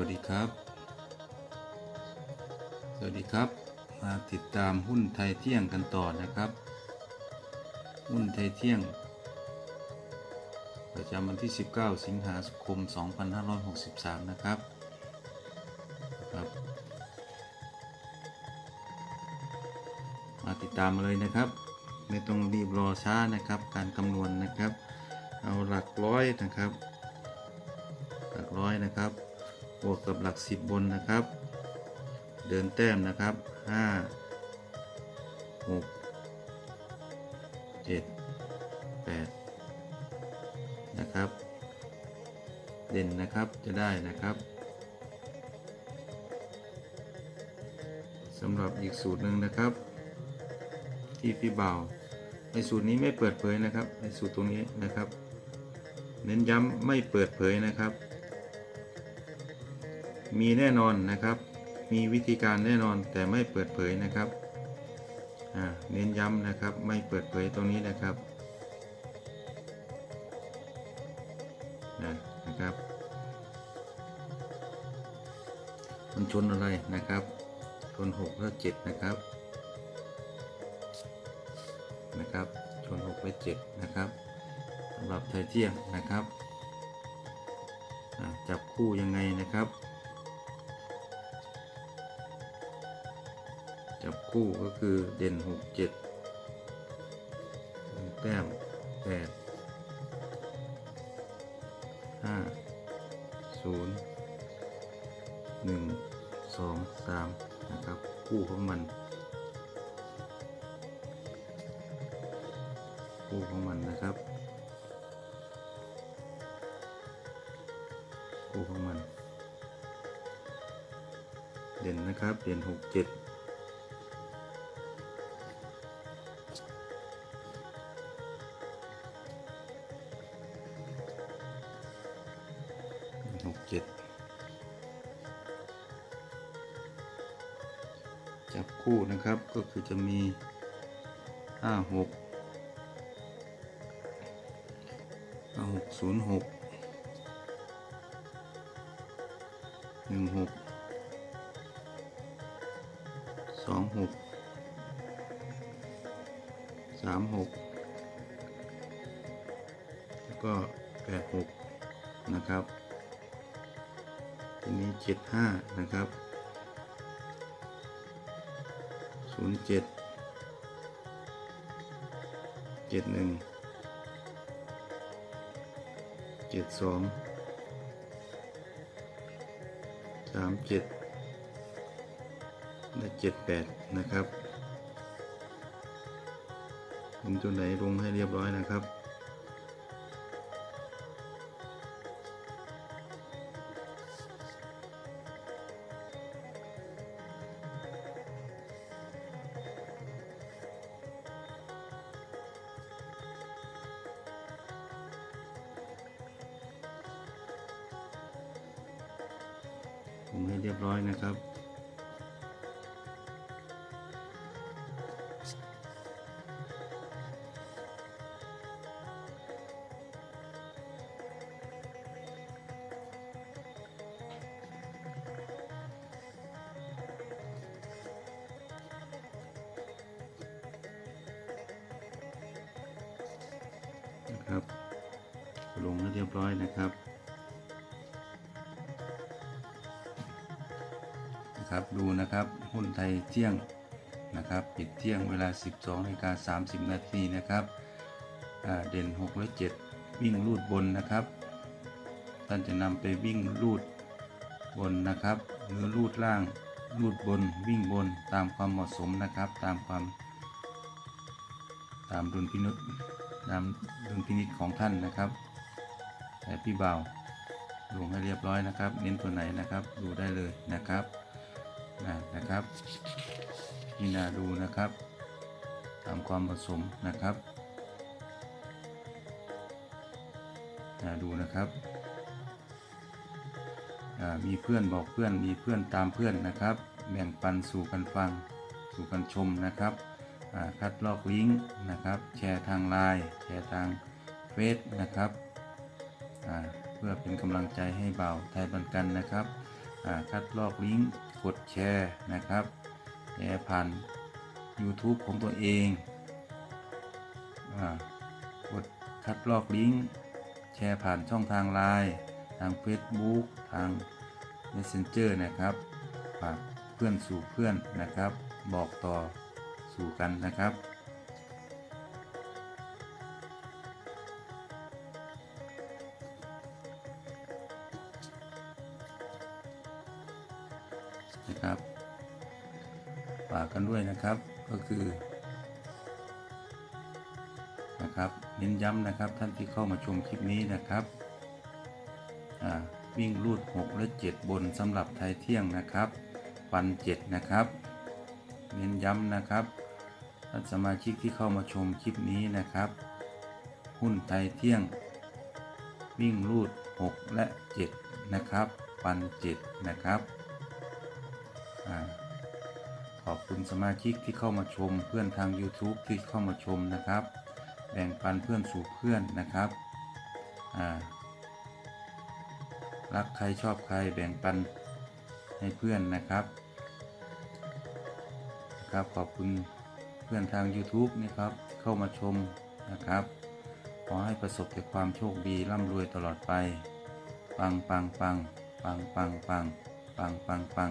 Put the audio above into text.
วัสดีครับ สวัสดีครับ มาติดตามหุ้นไทยเที่ยงกันต่อนะครับ หุ้นไทยเที่ยง ประจำวันที่ 19 สิงหาคม 2563 นะครับครับ มาติดตามมาเลยนะครับ ไม่ต้องรีบรอช้านะครับ การคำนวณนะครับ เอาหลักร้อยนะครับ หลักร้อยนะครับ บวกกับหลักสิบบนนะครับ เดินแต้มนะครับห้าหกเจ็ดแปดนะครับ เด่นนะครับจะได้นะครับสำหรับอีกสูตรหนึ่งนะครับ ที่พี่เบาในสูตรนี้ไม่เปิดเผยนะครับในสูตรตรงนี้นะครับ เน้นย้ำไม่เปิดเผยนะครับ มีแน่นอนนะครับ มีวิธีการแน่นอนแต่ไม่เปิดเผยนะครับเน้นย้ำนะครับไม่เปิดเผยตรงนี้นะครับนะนะครับมันชนอะไรนะครับชน6และ7นะครับนะครับชน6และ7นะครับสำหรับไทยเที่ยงนะครับจับคู่ยังไงนะครับ คู่ก็คือเด่นหกเจ็ดแต้มแปดห้าศูนย์หนึ่งสองสามนะครับ คู่ของมัน คู่ของมันนะครับ คู่ของมัน เด่นนะครับ เด่นหกเจ็ด จ็ดจับคู่นะครับก็คือจะมีห้าหกห้าหกศูนย์หกหนึ่งหกสองหกสามหกแล้วก็แปดหกนะครับ ทีนี้เจ็ดห้านะครับศูนย์เจ็ดเจ็ดหนึ่งเจ็ดสองสามเจ็ดและเจ็ดแปดนะครับเป็นตัวไหนลงให้เรียบร้อยนะครับ ผมให้เรียบร้อยนะครับ นะครับ ลงให้เรียบร้อยนะครับ นะครับดูนะครับหุ้นไทยเที่ยงนะครับปิดเที่ยงเวลา 12นาฬิกา30 นาทีนะครับอ่าเด่น6และ7วิ่งลูดบนนะครับท่านจะนำไปวิ่งลูดบนนะครับหรือลูดล่างลูดบนวิ่งบนตามความเหมาะสมนะครับ ตามความ ตามดุลพินิจตามดุลพินิจของท่านนะครับ แต่พี่เบาลงให้เรียบร้อยนะครับ เน้นตัวไหนนะครับดูได้เลยนะครับ นะนะครับพิจารณาดูนะครับ ตามความผสมนะครับนะดูนะครับมีเพื่อนบอกเพื่อนมีเพื่อนตามเพื่อนนะครับ แบ่งปันสู่กันฟังสู่กันชมนะครับคัดลอกลิงก์นะครับ แชร์ทางไลน์แชร์ทางเฟซนะครับเพื่อเป็นกำลังใจให้เบาไทยบันกันนะครับคัดลอกลิงก์ กดแชร์นะครับแชร์ผ่าน YouTube ของตัวเองอกดคัดลอกลิงก์แชร์ผ่านช่องทางไลน์ทาง Facebook ทาง Messenger นะครับฝากเพื่อนสู่เพื่อนนะครับ บอกต่อสู่กันนะครับ นะครับฝากกันด้วยนะครับก็คือนะครับเน้นย้ำนะครับท่านที่เข้ามาชมคลิปนี้นะครับวิ่งรูด 6 และ 7 บนสำหรับไทยเที่ยงนะครับฟัน 7 นะครับ เน้นย้ำนะครับท่านสมาชิกที่เข้ามาชมคลิปนี้นะครับ หุ้นไทยเที่ยง วิ่งรูด 6 และ 7 นะครับฟัน 7 นะครับ ขอบคุณสมาชิกที่เข้ามาชมเพื่อนทาง YouTube ที่เข้ามาชมนะครับ แบ่งปันเพื่อนสู่เพื่อนนะครับรักใครชอบใครแบ่งปันให้เพื่อนนะครับนะครับขอบคุณเพื่อนทาง YouTube นี่ครับเข้ามาชมนะครับ ขอให้ประสบแต่ความโชคดีร่ำรวยตลอดไป ปังปังปังปังปังปังปังปังปัง